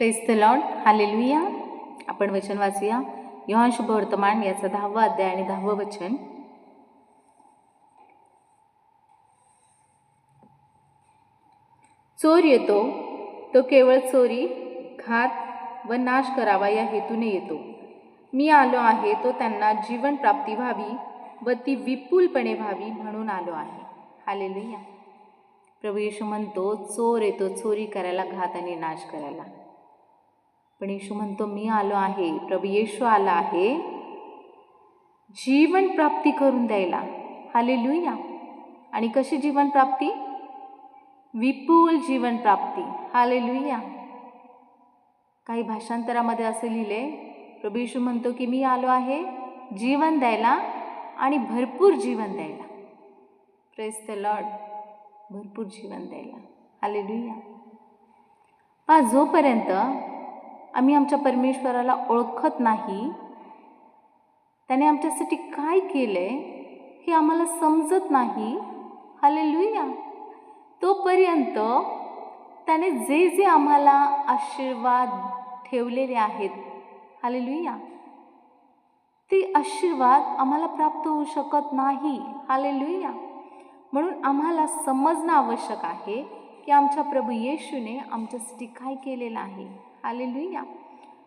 Press the Lord hallelujah आपण वचन वाचूया. योहान शुभवर्तमान याचा दहावा अध्याय आणि दहावं वचन. चोर येतो. तो केवळ चोरी घात व नाश करावा या हेतूने येतो. मी आलो आहे तो त्यांना जीवन प्राप्ती व्हावी व ती विपुलपणे व्हावी म्हणून आलो आहे. हालेलुया प्रभू येशू म्हणतो चोर येतो चोरी करायला घात आणि नाश करायला. पण येशू म्हणतो मी आलो आहे. प्रभू येशू आला आहे. जीवन प्राप्ती करून द्यायला. हालेलुया. आणि कशी जीवन प्राप्ती? विपुल जीवन प्राप्ती. हालेलुया. काही भाषांतरामध्ये असे लिहिले प्रभू येशू म्हणतो की मी आलो आहे जीवन द्यायला आणि भरपूर जीवन द्यायला. प्रेस द लॉर्ड भरपूर जीवन द्यायला. हालेलुया. पा जोपर्यंत आम्ही आमच्या परमेश्वराला ओळखत नाही. त्याने आमच्यासाठी काय केलं आहे हे आम्हाला समजत नाही. हालेलुया. तोपर्यंत त्याने जे जे आम्हाला आशीर्वाद ठेवलेले आहेत हालेलुया ते आशीर्वाद आम्हाला प्राप्त होऊ शकत नाही. हालेलुया. म्हणून आम्हाला समजणं आवश्यक आहे की आमच्या प्रभू येशूने आमच्यासाठी काय केलेलं आहे. हालेलुया.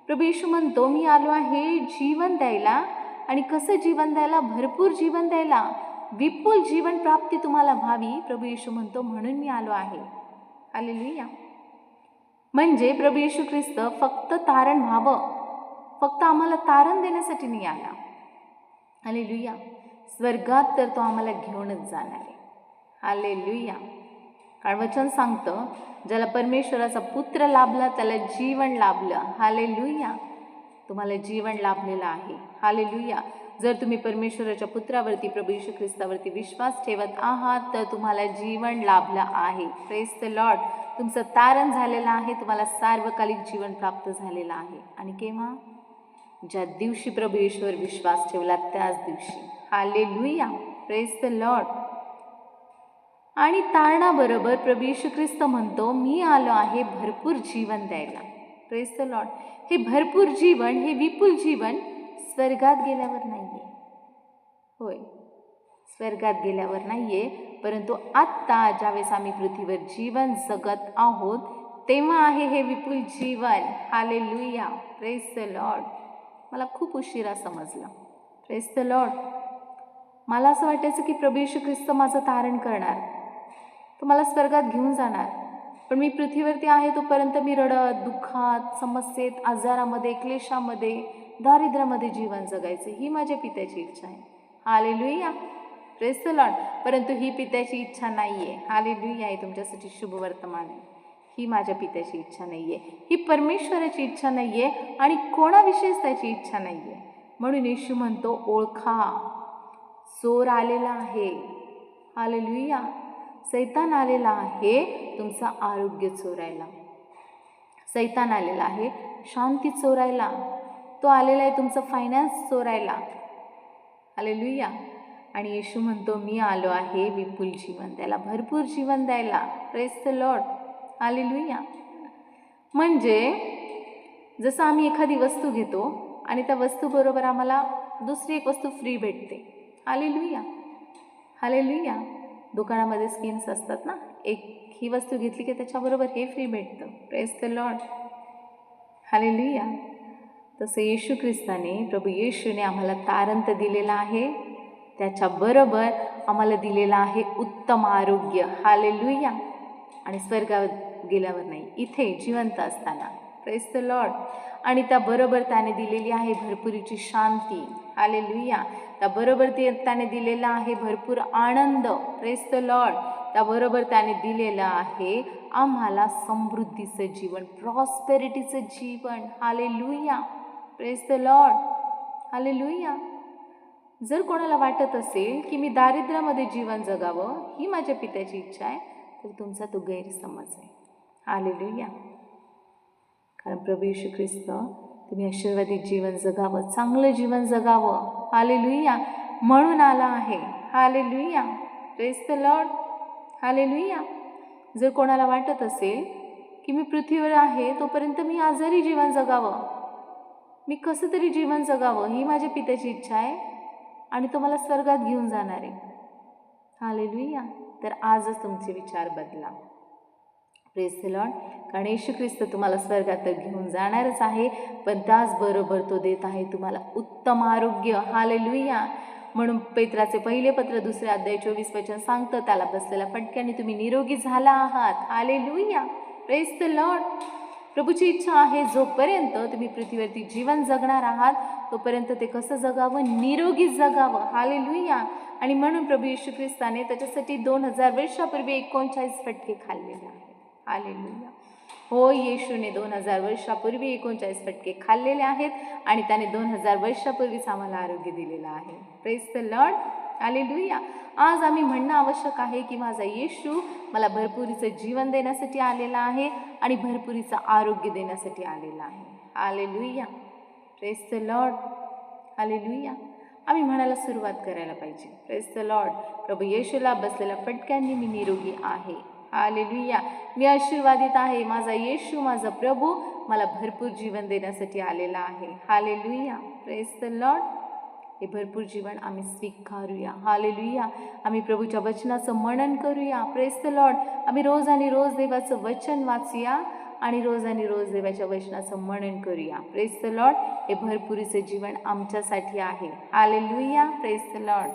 प्रभू येशू म्हणतो मी आलो आहे जीवन द्यायला आणि कसं जीवन द्यायला? भरपूर जीवन द्यायला. विपुल जीवन प्राप्ती तुम्हाला व्हावी. प्रभू येशू म्हणतो म्हणून मी आलो आहे. आलेलुया म्हणजे प्रभू येशू ख्रिस्त फक्त तारण व्हावं. फक्त आम्हाला तारण देण्यासाठी नाही आला. आलेलुया लुया स्वर्गात तर तो आम्हाला घेऊनच जाणार आहे. आलेलुया लुया कारण वचन सांगतं? ज्याला परमेश्वराचा पुत्र लाभला त्याला जीवन लाभलं. हाले लुया तुम्हाला जीवन लाभलेलं आहे. हाले लुया जर तुम्ही परमेश्वराच्या पुत्रावरती प्रभू यशू ख्रिस्तावरती विश्वास ठेवत आहात तर तुम्हाला जीवन लाभलं आहे. प्रेस द लॉर्ड तुमचं तारण झालेलं आहे. तुम्हाला सार्वकालिक जीवन प्राप्त झालेलं आहे. आणि केव्हा? ज्या दिवशी प्रभू येशूवर विश्वास ठेवला त्याच दिवशी. हाले लुया प्रेस द लॉर्ड आणि तारणाबरोबर प्रभू यशू ख्रिस्त म्हणतो मी आलो आहे भरपूर जीवन द्यायला. प्रेस द लॉर्ड हे भरपूर जीवन हे विपुल जीवन स्वर्गात गेल्यावर नाही आहे होय. स्वर्गात गेल्यावर नाही आहे परंतु आत्ता ज्यावेळेस आम्ही पृथ्वीवर जीवन जगत आहोत तेव्हा आहे हे विपुल जीवन. हाले लुया प्रेस द लॉर्ड मला खूप उशिरा समजलं. प्रेस द लॉर्ड मला असं वाटायचं की प्रभू यशू ख्रिस्त माझं तारण करणार. तो मला स्वर्गात घेऊन जाणार. पण मी पृथ्वीवरती आहे तोपर्यंत मी रडत दुःखात समस्येत आजारामध्ये क्लेशामध्ये दारिद्र्यामध्ये जीवन जगायचं. ही माझ्या पित्याची इच्छा आहे. हाले लुईया प्रेस लॉर्ड परंतु ही पित्याची इच्छा नाही आहे हाले लुईया आहे तुमच्यासाठी शुभ वर्तमान आहे. ही माझ्या पित्याची इच्छा नाही आहे ही परमेश्वराची इच्छा नाही आहे आणि कोणाविषयीच त्याची इच्छा नाही आहे म्हणून येशू म्हणतो ओळखा. चोर आलेला आहे. हालेलुया सैतान आलेला आहे तुमचं आरोग्य चोरायला. सैतान आलेला आहे शांती चोरायला. तो आलेला आहे तुमचं फायनान्स चोरायला. हालेलुया आणि येशू म्हणतो मी आलो आहे विपुल जीवन द्यायला भरपूर जीवन द्यायला. प्रेस द लॉर्ड हालेलुया म्हणजे जसं आम्ही एखादी वस्तू घेतो आणि त्या वस्तूबरोबर आम्हाला दुसरी एक वस्तू फ्री भेटते. हालेलुया हालेलुया दुकानामध्ये स्किन्स असतात ना एक ही वस्तू घेतली की त्याच्याबरोबर हे फ्री भेटतं. प्रेस द लॉर्ड हालेलुया तसं येशू ख्रिस्ताने प्रभू येशूने आम्हाला तारंत दिलेला आहे. त्याच्याबरोबर आम्हाला दिलेलं आहे उत्तम आरोग्य. हालेलुया आणि स्वर्गावर गेल्यावर नाही इथे जिवंत असताना. प्रेस द लॉर्ड आणि त्याबरोबर त्याने दिलेली आहे भरपुरीची शांती. आले लुया त्याबरोबर ते त्याने दिलेला आहे भरपूर आनंद. प्रेस द लॉर्ड त्याबरोबर त्याने दिलेलं आहे आम्हाला समृद्धीचं जीवन प्रॉस्पेरिटीचं जीवन. हाले लुया प्रेस द लॉर्ड हाले लुया जर कोणाला वाटत असेल की मी दारिद्र्यामध्ये जीवन जगावं ही माझ्या पित्याची इच्छा आहे तर तुमचा तो गैरसमज आहे. आले लुया कारण प्रभू श्री ख्रिस्त तुम्ही आशीर्वादित जीवन जगावं चांगलं जीवन जगावं. हालेलुया म्हणून आला आहे. Hallelujah praise the Lord hallelujah जर कोणाला वाटत असेल की मी पृथ्वीवर आहे तोपर्यंत मी आजारी जीवन जगावं. मी कसं तरी जीवन जगावं ही माझ्या पित्याची इच्छा आहे आणि तो मला स्वर्गात घेऊन जाणार आहे. हालेलुया तर आजच तुमचे विचार बदला. प्रेस लॉर्ड कारण येशू ख्रिस्त तुम्हाला स्वर्गात तर घेऊन जाणारच आहे पण त्याचबरोबर तो देत आहे तुम्हाला उत्तम आरोग्य. हालेलुया म्हणून पेत्राचे पहिले पत्र दुसरे अध्याय चोवीस वचन सांगतं त्याला बसलेल्या फटक्याने तुम्ही निरोगी झाला आहात. हालेलुया प्रेस द लॉर्ड प्रभूची इच्छा आहे जोपर्यंत तुम्ही पृथ्वीवरती जीवन जगणार आहात तोपर्यंत ते कसं जगावं? निरोगी जगावं. हालेलुया आणि म्हणून प्रभू येशू ख्रिस्ताने त्याच्यासाठी दोन हजार वर्षापूर्वी एकोणचाळीस फटके खाल्लेले आहेत. हालेलुया हो येशूने दोन हजार वर्षापूर्वी एकोणचाळीस फटके खाल्लेले आहेत आणि त्याने दोन हजार वर्षापूर्वीच आम्हाला आरोग्य दिलेलं आहे. प्रेस द लॉर्ड हालेलुया आज आम्ही म्हणणं आवश्यक आहे की माझा येशू मला भरपुरीचं जीवन देण्यासाठी आलेला आहे आणि भरपुरीचं आरोग्य देण्यासाठी आलेला आहे. Hallelujah praise the lord hallelujah आम्ही म्हणायला सुरुवात करायला पाहिजे. प्रेस द लॉर्ड प्रभू येशूला बसलेल्या फटक्यांनी मी निरोगी आहे. आलेलुया मी आशीर्वादित आहे. माझा येशू माझा प्रभू मला भरपूर जीवन देण्यासाठी आलेला आहे. हालेलुया. प्रेस द लॉर्ड हे भरपूर जीवन आम्ही स्वीकारूया. हालेलुया. आम्ही प्रभूच्या वचनाचं मनन करूया. प्रेस द लॉर्ड आम्ही रोज आणि रोज देवाचं वचन वाचूया आणि रोज आणि रोज देवाच्या वचनाचं मनन करूया. प्रेस द लॉर्ड हे भरपुरीचं जीवन आमच्यासाठी आहे. हालेलुया. Praise the Lord